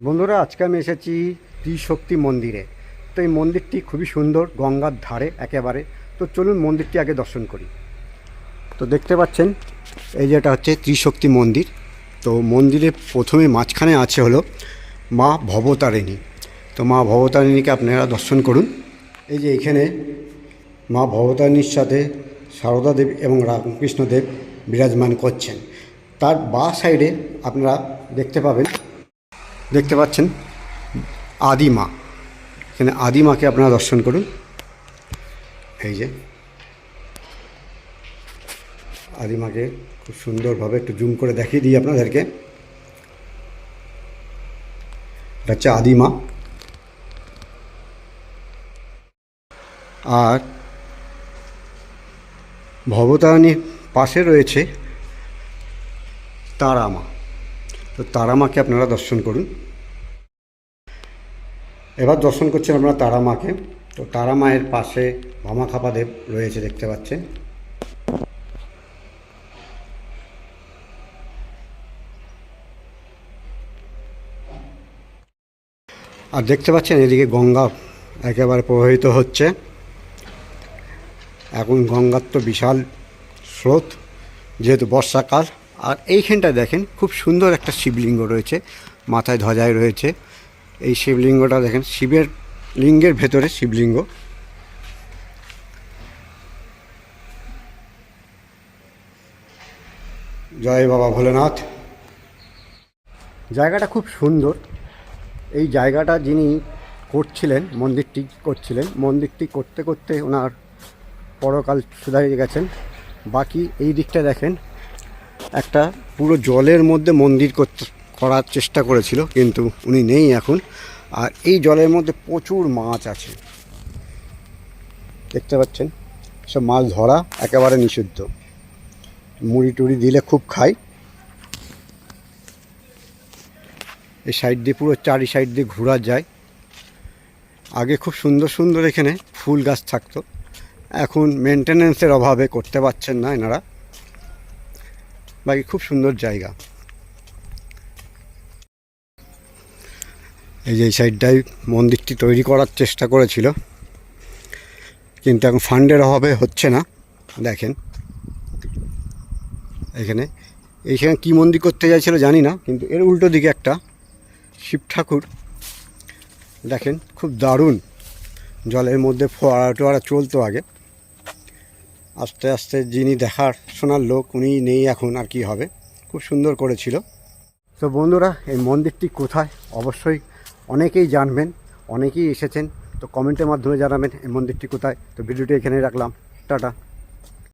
বন্ধুরা, আজকে আমি এসেছি ত্রিশক্তি মন্দিরে। তো এই মন্দিরটি খুবই সুন্দর, গঙ্গার ধারে একেবারে। তো চলুন মন্দিরটি আগে দর্শন করি। তো দেখতে পাচ্ছেন, এই যেটা হচ্ছে ত্রিশক্তি মন্দির। তো মন্দিরে প্রথমে মাঝখানে আছে হলো মা ভবতারিণী। তো মা ভবতারিণীকে আপনারা দর্শন করুন। এই যে এখানে মা ভবতারিণীর সাথে সারদা দেব এবং রামকৃষ্ণদেব বিরাজমান করছেন। তার বা সাইডে আপনারা দেখতে পাবেন দেখতে পাচ্ছেন আদিমা। এখানে আদিমাকে আপনারা দর্শন করুন। এই যে। আদিমাকে খুব সুন্দরভাবে একটু জুম করে দেখিয়ে দিই আপনাদেরকে। এটা হচ্ছে আদিমা। আর ভবতারিণীর পাশে রয়েছে তারামা। তো তারামাকে আপনারা দর্শন করুন। এবার দর্শন করছেন আপনারা তারামাকে। তো তারামায়ের পাশে ভামাখাপাদেব রয়েছে দেখতে পাচ্ছেন। আর দেখতে পাচ্ছেন এদিকে গঙ্গা একেবারে প্রবাহিত হচ্ছে। এখন গঙ্গার তো বিশাল স্রোত, যেহেতু বর্ষাকাল আর এইখানটায় দেখেন, খুব সুন্দর একটা শিবলিঙ্গ রয়েছে, মাথায় ধ্বজায় রয়েছে। এই শিবলিঙ্গটা দেখেন, শিবের লিঙ্গের ভেতরে শিবলিঙ্গ। জয় বাবা ভোলেনাথ। জায়গাটা খুব সুন্দর। এই জায়গাটা যিনি করছিলেন, মন্দিরটি করছিলেন, মন্দিরটি করতে করতে ওনার পরকাল সুধারিয়ে গেছেন। বাকি এই দিকটা দেখেন একটা পুরো জলের মধ্যে মন্দির করতে, করার চেষ্টা করেছিল, কিন্তু উনি নেই এখন। আর এই জলের মধ্যে প্রচুর মাছ আছে। দেখতে পাচ্ছেন? সব মাছ ধরা একেবারে নিষিদ্ধ। মুড়ি টুড়ি দিলে খুব খায়। এই সাইড দিয়ে পুরো চারি সাইড দিয়ে ঘোরা যায়। আগে খুব সুন্দর সুন্দর এখানে ফুল গাছ থাকতো। এখন মেনটেনেন্সের অভাবে করতে পারছেন না এনারা। বাকি খুব সুন্দর জায়গা। এই যে এই সাইডটাই মন্দিরটি তৈরি করার চেষ্টা করেছিল। কিন্তু এখন ফান্ডের অভাবে হচ্ছে না, দেখেন। এখানে, এইখানে কী মন্দির করতে চাইছিল জানি না, কিন্তু এর উল্টো দিকে একটা শিব ঠাকুর। দেখেন, খুব দারুণ। জলের মধ্যে ফোয়ারা টোয়ারা চলতো আগে। আস্তে আস্তে যিনি দেখার শোনার লোক, উনি নেই এখন আর কি হবে। খুব সুন্দর করেছিল। তো বন্ধুরা, এই মন্দিরটি কোথায়? অবশ্যই অনেকেই জানবেন, অনেকেই এসেছেন। তো কমেন্টের মাধ্যমে জানাবেন এই মন্দিরটি কোথায়। তো ভিডিওটি এখানেই রাখলাম। টাটা।